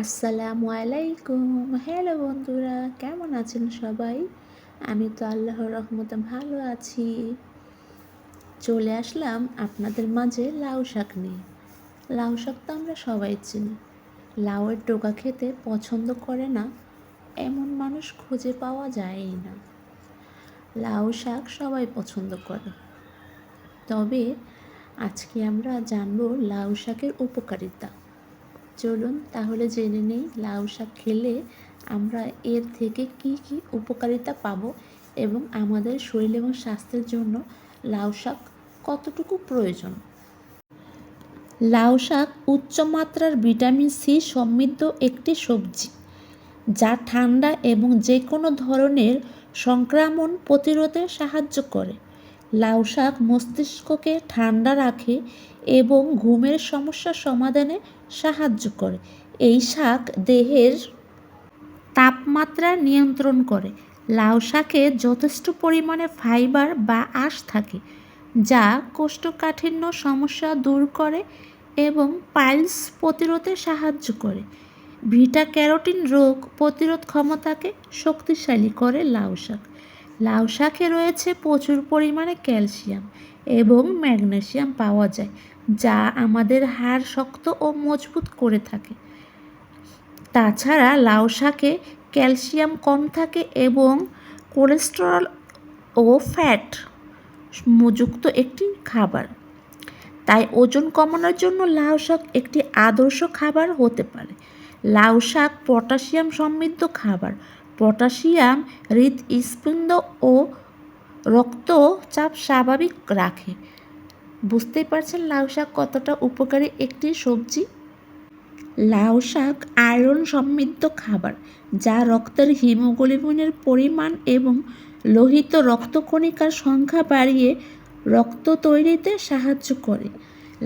আসসালামু আলাইকুম। হ্যালো বন্ধুরা, কেমন আছেন সবাই? আমি তো আল্লাহর রহমতে ভালো আছি। চলে আসলাম আপনাদের মাঝে লাউ শাক নিয়ে। লাউ শাক তো আমরা সবাই চিনি। লাউয়ের টোকা খেতে পছন্দ করে না, এমন মানুষ খুঁজে পাওয়া যায়ই না। লাউ শাক সবাই পছন্দ করে। তবে আজকে আমরা জানব লাউ শাকের উপকারিতা। চলুন তাহলে জেনে নেই লাউ শাক খেলে আমরা এর থেকে কি কি উপকারিতা পাবো এবং আমাদের শরীর এবং স্বাস্থ্যের জন্য লাউ শাক কতটুকু প্রয়োজন? লাউ শাক উচ্চমাত্রার ভিটামিন সি সমৃদ্ধ একটি সবজি যা ঠান্ডা এবং যে কোনো ধরনের সংক্রমণ প্রতিরোধে সাহায্য করে। লাউ শাক মস্তিষ্ককে ঠান্ডা রাখে এবং ঘুমের সমস্যা সমাধানে সাহায্য করে। এই শাক দেহের তাপমাত্রা নিয়ন্ত্রণ করে। লাউ শাকে যথেষ্ট পরিমাণে ফাইবার বা আঁশ থাকে, যা কোষ্ঠকাঠিন্য সমস্যা দূর করে এবং পাইলস প্রতিরোধে সাহায্য করে। ভিটা ক্যারোটিন রোগ প্রতিরোধ ক্ষমতাকে শক্তিশালী করে লাউ শাক। লাউ শাকে রয়েছে প্রচুর পরিমাণে ক্যালসিয়াম এবং ম্যাগনেসিয়াম পাওয়া যায়, যা আমাদের হাড় শক্ত ও মজবুত করে থাকে। তাছাড়া লাউ শাকে ক্যালসিয়াম কম থাকে এবং কোলেস্টেরল ও ফ্যাট যুক্ত একটি খাবার। তাই ওজন কমানোর জন্য লাউ শাক একটি আদর্শ খাবার হতে পারে। লাউ শাক পটাশিয়াম সমৃদ্ধ খাবার পটাশিয়াম হৃদস্পন্দ ও রক্তচাপ স্বাভাবিক রাখে। বুঝতেই পারছেন লাউ শাক কতটা উপকারী একটি সবজি? লাউ শাক আয়রন সমৃদ্ধ খাবার, যা রক্তের হিমোগ্লোবিনের পরিমাণ এবং লোহিত রক্তকণিকার সংখ্যা বাড়িয়ে রক্ত তৈরিতে সাহায্য করে।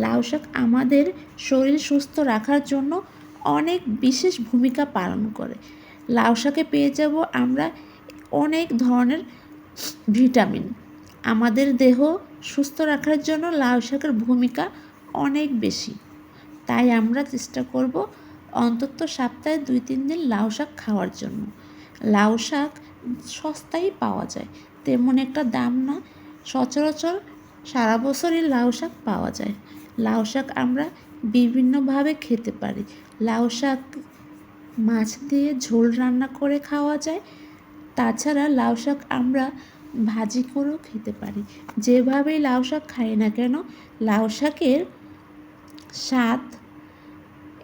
লাউ শাক আমাদের শরীর সুস্থ রাখার জন্য অনেক বিশেষ ভূমিকা পালন করে। লাউ শাকে পেয়ে যাব আমরা অনেক ধরনের ভিটামিন। আমাদের দেহ সুস্থ রাখার জন্য লাউ শাকের ভূমিকা অনেক বেশি। তাই আমরা চেষ্টা করব অন্তত সপ্তাহে দুই তিন দিন লাউ শাক খাওয়ার জন্য। লাউ শাক সস্তায় পাওয়া যায়, তেমন একটা দাম না, সচরাচর সারা বছরই লাউ শাক পাওয়া যায়। লাউ শাক আমরা বিভিন্নভাবে খেতে পারি। লাউ শাক মাছ দিয়ে ঝোল রান্না করে খাওয়া যায়। তাছাড়া লাউ শাক আমরা ভাজি করেও খেতে পারি। যেভাবেই লাউ শাক খাই না কেন, লাউ শাকের স্বাদ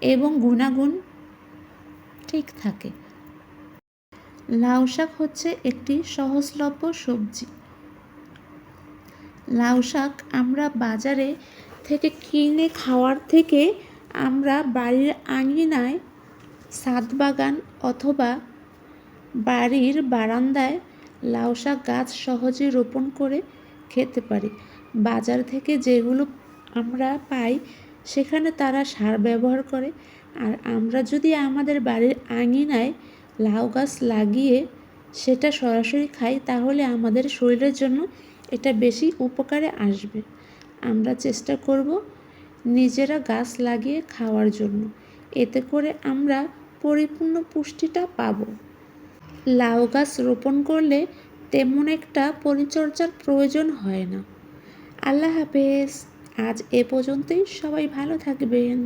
এবং গুণাগুণ ঠিক থাকে। লাউ শাক হচ্ছে একটি সহজলভ্য সবজি। লাউ শাক আমরা বাজারে থেকে কিনে খাওয়ার থেকে আমরা বাড়ির আঙিনায় ছাদ বাগান অথবা বাড়ির বারান্দায় লাউ শাক গাছ সহজে রোপণ করে খেতে পারি। বাজার থেকে যেগুলো আমরা পাই, সেখানে তারা সার ব্যবহার করে। আর আমরা যদি আমাদের বাড়ির আঙিনায় লাউ গাছ লাগিয়ে সেটা সরাসরি খাই, তাহলে আমাদের শরীরের জন্য এটা বেশি উপকারে আসবে। আমরা চেষ্টা করব নিজেরা গাছ লাগিয়ে খাওয়ার জন্য। এতে করে আমরা পরিপূর্ণ পুষ্টিটা পাব। লাউ গাছ রোপণ করলে তেমন একটা পরিচর্যার প্রয়োজন হয় না। আল্লাহ হাফেজ। আজ এ পর্যন্তই। সবাই ভালো থাকবেন।